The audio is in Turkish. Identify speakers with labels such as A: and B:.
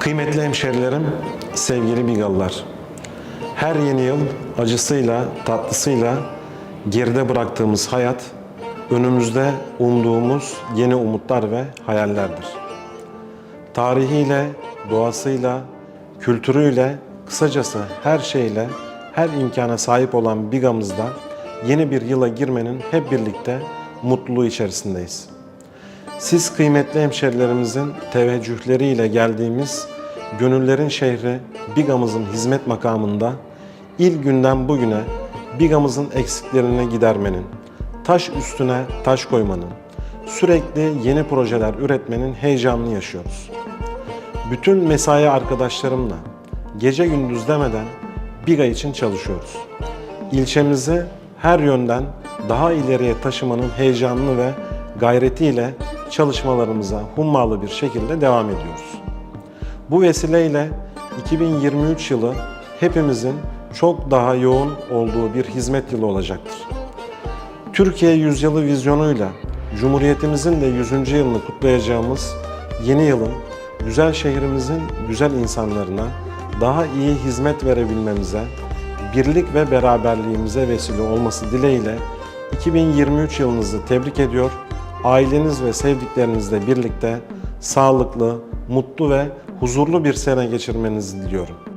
A: Kıymetli hemşerilerim, sevgili Bigalılar. Her yeni yıl acısıyla, tatlısıyla geride bıraktığımız hayat, önümüzde umduğumuz yeni umutlar ve hayallerdir. Tarihiyle, doğasıyla, kültürüyle, kısacası her şeyle, her imkana sahip olan Bigamız'da yeni bir yıla girmenin hep birlikte mutluluğu içerisindeyiz. Siz kıymetli hemşerilerimizin teveccühleriyle geldiğimiz Gönüllerin Şehri Bigamız'ın hizmet makamında ilk günden bugüne Bigamız'ın eksiklerini gidermenin, taş üstüne taş koymanın, sürekli yeni projeler üretmenin heyecanını yaşıyoruz. Bütün mesai arkadaşlarımla gece gündüz demeden Biga için çalışıyoruz. İlçemizi her yönden daha ileriye taşımanın heyecanını ve gayretiyle çalışmalarımıza hummalı bir şekilde devam ediyoruz. Bu vesileyle 2023 yılı hepimizin çok daha yoğun olduğu bir hizmet yılı olacaktır. Türkiye Yüzyılı vizyonuyla Cumhuriyetimizin de 100. yılını kutlayacağımız yeni yılın güzel şehrimizin güzel insanlarına daha iyi hizmet verebilmemize, birlik ve beraberliğimize vesile olması dileğiyle 2023 yılınızı tebrik ediyor. Aileniz ve sevdiklerinizle birlikte sağlıklı, mutlu ve huzurlu bir sene geçirmenizi diliyorum.